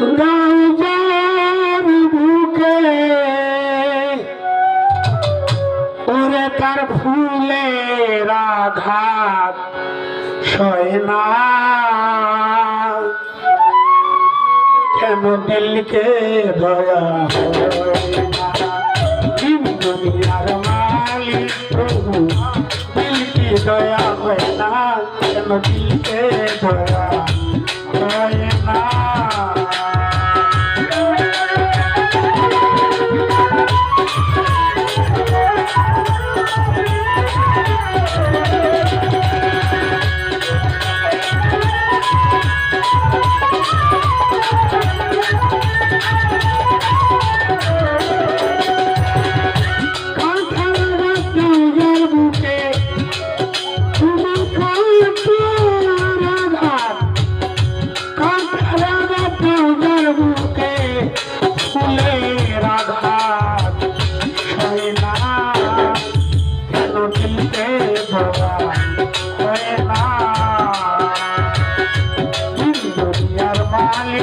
রাউজার বুকে, ওরে তার ফুলে রাঘাত সয়না কেন দিলকে দয়া দুনিয়ার মালি প্রভু, দিলকে দয়া হয় না। কেন দিলকে দয়া হয় না?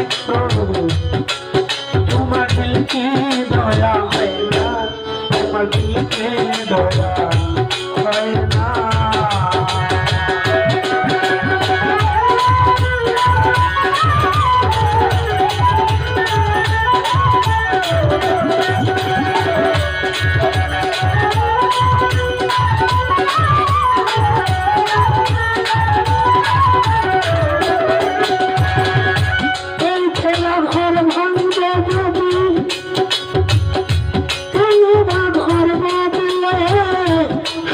Oh.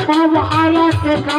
Kawa Arak Ka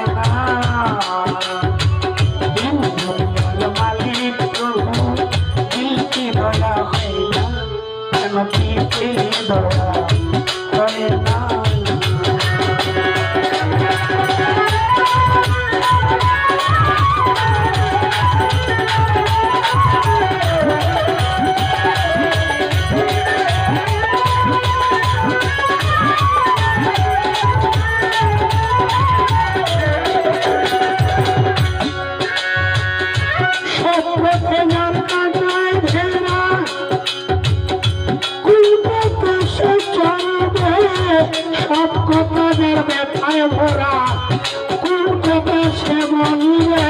সব কথাদের ব্যথায় ভরা কোন কথা সে বলিবে?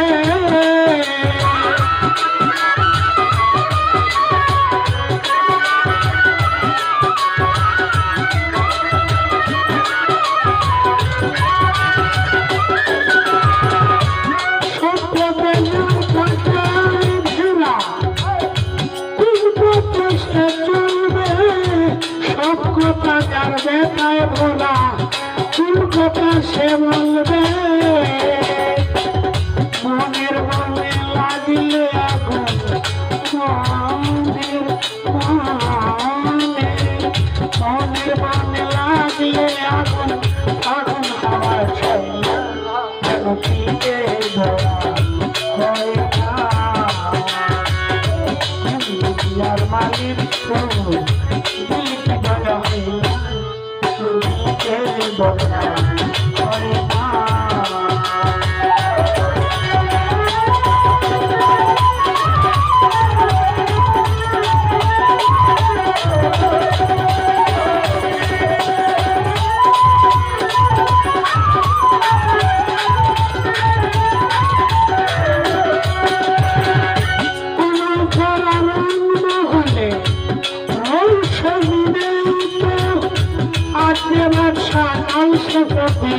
সে বলবে, মনের মনে লাগিলে আগুন, মনের মনে মনের মনে মালির দিল কি বলা হয় প্রতি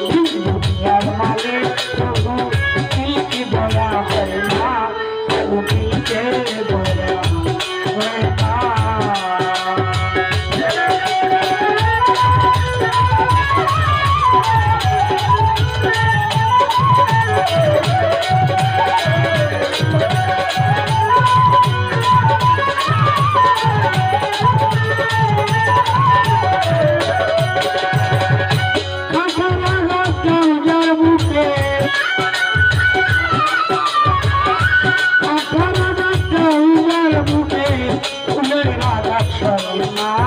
বলে না रखण मि